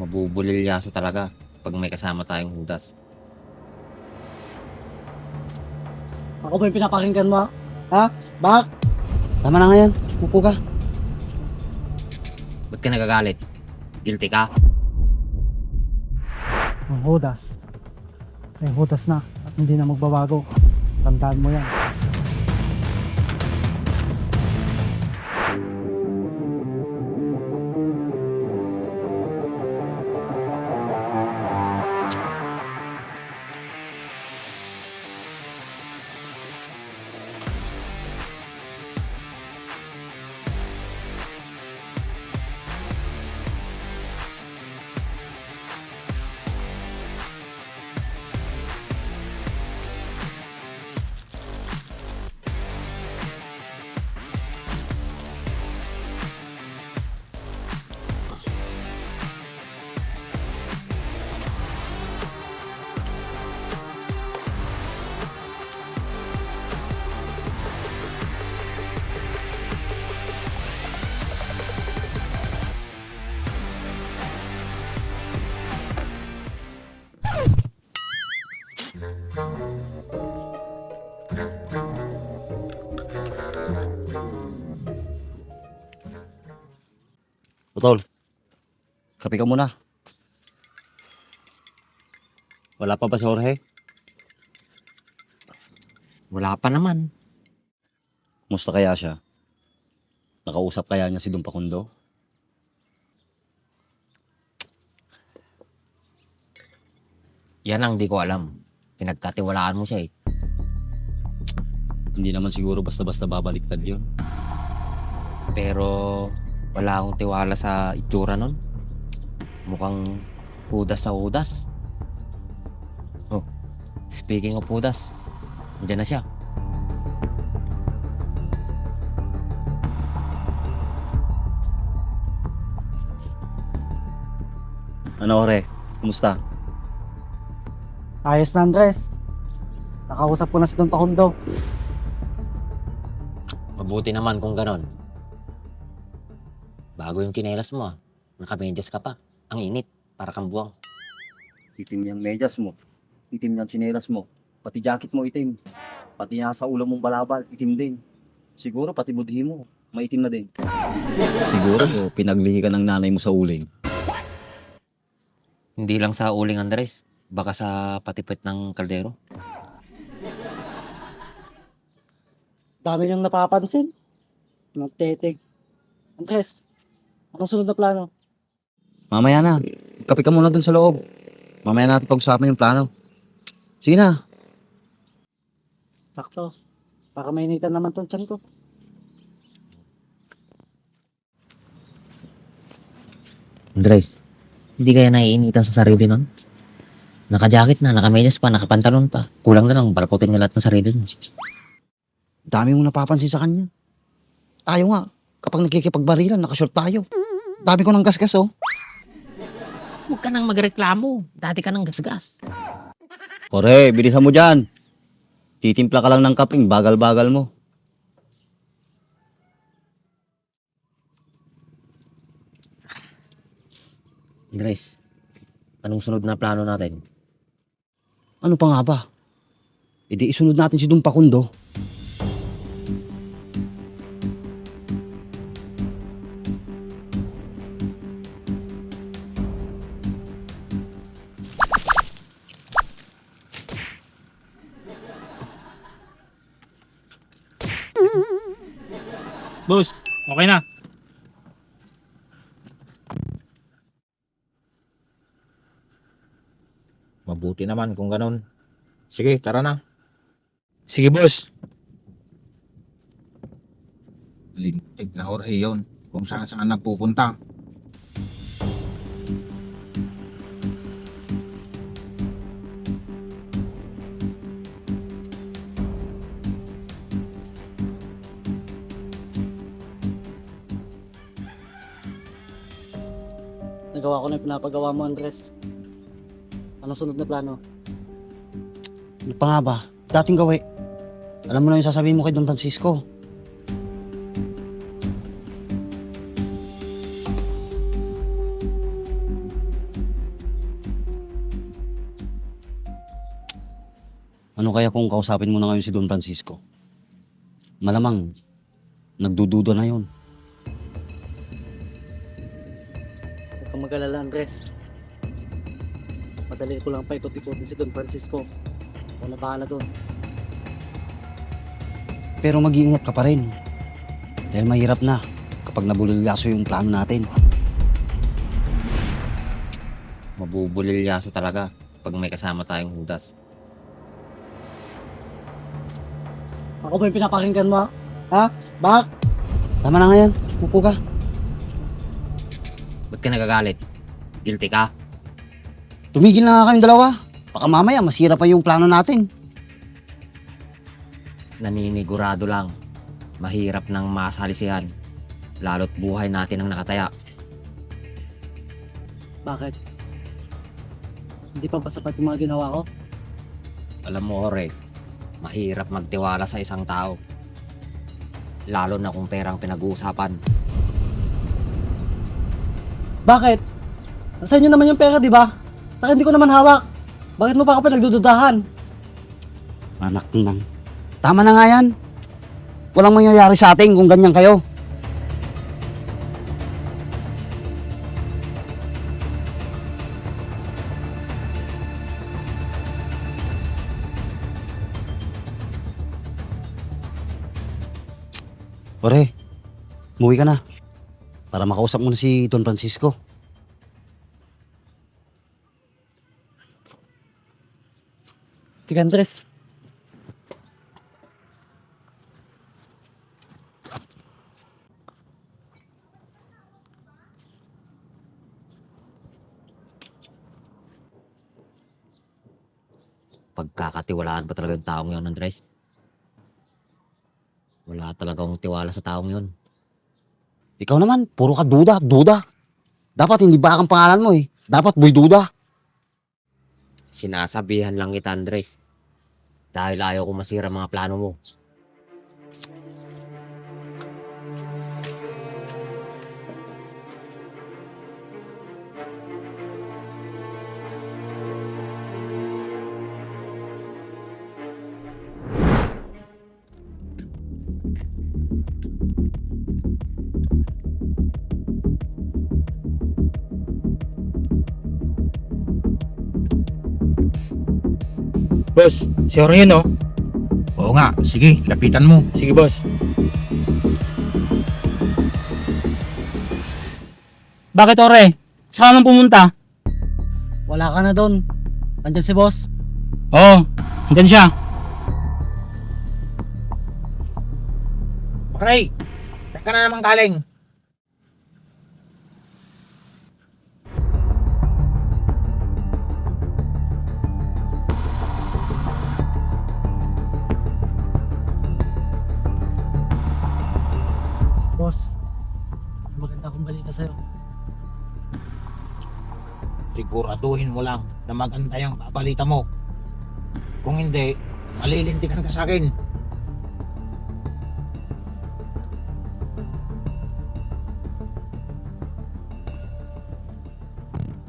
Mabubulilyaso talaga pag may kasama tayong hudas. Ako ba yung pinapakinggan mo? Ha? Bak? Tama na nga yan. Upo ka. Ba't ka nagagalit? Guilty ka? Ang hudas. May hudas na at hindi na magbabago. Tandaan mo yan. Kape ka muna. Wala pa ba si Jorge? Wala pa naman. Kumusta kaya siya? Nakausap kaya niya si Dong Pakundo? Yan ang di ko alam. Pinagkatiwalaan mo siya eh. Hindi naman siguro basta-basta babaliktad yun. Pero wala akong tiwala sa itsura nun. Mukhang hudas sa hudas. Oh, speaking of hudas, andyan na siya. Ano, Jorge? Kumusta? Ayos na Andres. Nakausap ko na si Don Pakundo. Mabuti naman kung ganon. Bago yung kinelas mo ah. Nakamedyas ka pa. Ang init. Para kang buwang. Itim yung medyas mo. Itim yung tsinelas mo. Pati jacket mo itim. Pati nga sa ulo mong balabal, itim din. Siguro pati budhi mo, maitim na din. Siguro o pinaglihi ka ng nanay mo sa uling. Hindi lang sa uling Andres. Baka sa patipit ng kaldero. Dami niyang napapansin. Nagtetek. Andres, anong sunod na plano? Mamaya na. Kape ka muna dun sa loob. Mamaya natin pag-usapan yung plano. Sige na. Sakto. Para mainitan naman tong tiyan ko. Andres, hindi kaya naiinitan sa sarili nun? Naka-jacket na, naka-medyas pa, nakapantalon pa. Kulang na lang, balkotin niya lahat ng sarili niya. Dami mong napapansin sa kanya. Tayo nga, kapag nagkikipagbarilan, nakashort tayo. Dami ko ng gasgas, oh. Huwag ka nang magreklamo. Dati ka nang gasgas. Kore, bilisan mo dyan. Titimpla ka lang ng kaping, bagal-bagal mo. Andres, anong sunod na plano natin? Ano pa nga ba? E di isunod natin si Dong Pakundo. Boss, okay na. Mabuti naman kung ganun. Sige, tara na. Sige, boss. Lintig na Jorge yun. Kung saan saan nagpupunta. Nagawa ko na yung pinapagawa mo, Andres. Anong sunod na plano? Ano pa nga ba? Dating gawi. Alam mo na yung sasabihin mo kay Don Francisco. Ano kaya kung kausapin mo na ngayon si Don Francisco? Malamang, nagdududa na yon. Mag-alala, Andres. Madali ko lang pa ikot-ikotin si Don Francisco. Na bahala doon. Pero mag-iingat ka pa rin. Dahil mahirap na kapag nabulilyaso yung plano natin. Mabubulilyaso talaga pag may kasama tayong hudas. Ako ba yung pinapakinggan mo? Ha? Bak? Tama na nga yan. Upo ka. Ba't ka nagagalit? Guilty ka? Tumigil na nga kayong dalawa. Baka mamaya masira pa yung plano natin. Naninigurado lang. Mahirap nang masalisihan. Lalo't buhay natin ang nakataya. Bakit? Hindi pa ba sapat yung mga ginawa ko? Alam mo, Ore, mahirap magtiwala sa isang tao. Lalo na kung perang pinag-uusapan. Bakit? Nasa inyo naman yung pera, di ba? Saka hindi ko naman hawak. Bakit mo pa ako pinagdududahan? Anak nang. Tama na nga yan. Walang mangyayari sa atin kung ganyan kayo. Pare, umuwi ka na. Para makausap mo na si Don Francisco. Sige, Andres. Pagkakatiwalaan pa talaga yung taong yun, Andres. Wala talaga akong tiwala sa taong yun. Ikaw naman, puro ka duda, duda. Dapat hindi ba ang pangalan mo eh. Dapat boy duda. Sinasabihan lang kita, Andres. Dahil ayaw ko masira mga plano mo. Boss, si Jorge yun oh. Oo nga, sige, lapitan mo. Sige boss. Bakit Jorge? Saan ka man pumunta? Wala ka na doon. Andyan si boss. Oo, andyan siya. Ray, saan ka na naman galing? Boss, maganda akong balita sa'yo. Siguraduhin mo lang na maganda yung babalita mo. Kung hindi, malilintikan ka sa akin.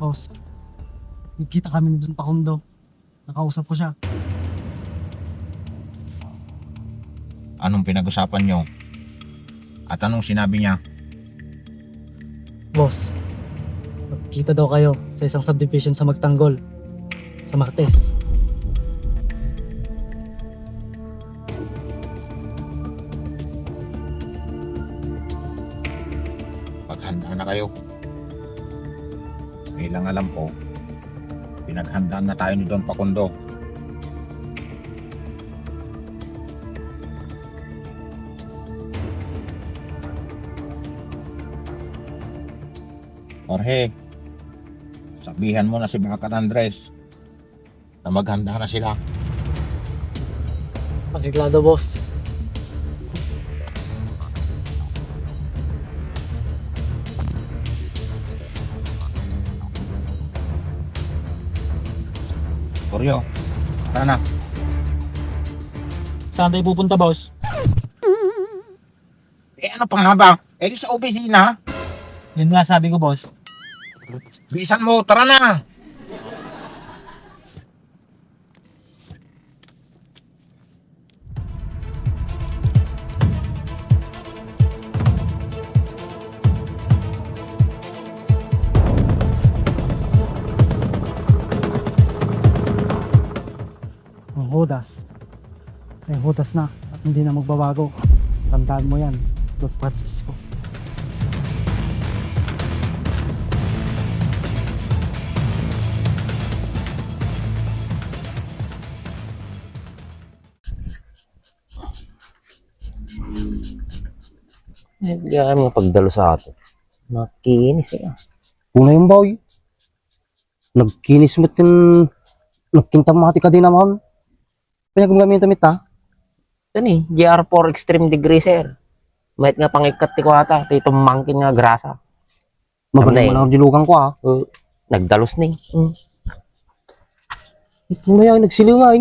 Boss, nagkita kami ni Don Pakundo. Nakausap ko siya. Anong pinag-usapan nyo? At anong sinabi niya? Boss, magkita daw kayo sa isang subdivision sa Magtanggol. Sa Martes. Paghanda na kayo. Bilang alam ko, pinaghandaan na tayo ni Don Pakundo. Jorge, sabihan mo na si Bakat Andres na maghanda na sila. Pakiglado, boss. Koryo, tara na. Saan tayo pupunta boss? Eh ano pa nga ba? Eh di sa opisina. Yun nga sabi ko boss. Bisan mo, tara na! Oh, Ang hudas. Ay eh, hudas na at hindi na magbabago. Tandaan mo yan, Don Francisco. Hindi kaya mga pagdalo sa ato. Nakikinis eh. Una yung boy. Nagkinis mo't yung nagkintamati ka din naman. Kaya gumagamit tamit ha. Yan eh, GR4 Extreme Degree sir. Mahit nga pangikat ti ko ata, ti tumangkin nga grasa. Tamay. mo lang dilukan ko ha. Uh, nagdalos ni. Mm. Ito na yan, nagsilingay.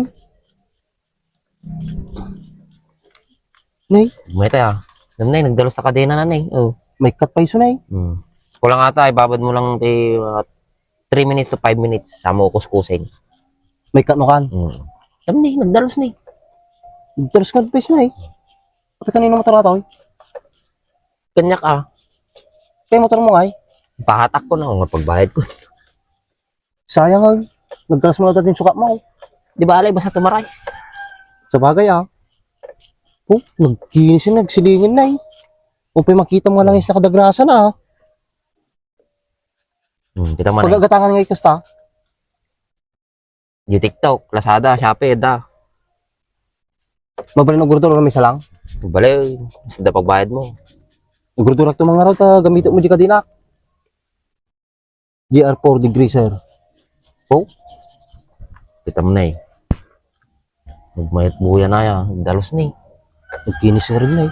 Nay, Mahit ah. Yan na nagdalos sa kadena na na eh. Oh. may cut pa iso nay. Mm. Kulang ata, ibabad mo lang ti mga 3 minutes to 5 minutes sa mo kuskusin. May cut no kan. Mm. Yan na eh, nagdalos ni. Terus ka pa iso nay. Kapag kanino motor na to? oy? Kanyak ah. Kaya motor mo ay. Pahatak ko na kung pagbayad ko. Sayang ay. Nagkaras mo na dating sukat mo. Di ba alay, basta tumaray. Sa bagay ah. Oh, nagkinis yun, nagsilingin na eh. Kung pa makita mo lang yung nakadagrasa na ah. Hmm, kita man eh. Pagagatangan nga ikasta. Yung TikTok, Lazada, Shopee, da. Mabalin ng gurdura may salang. Balay, basta pagbayad mo. Gurdura ito mga raw ta gamitin mo di ka din ah. GR4 degree sir. Kita mo na eh. Magmayat buya na yan. Dalos na eh. Nagkinis nga rin na eh.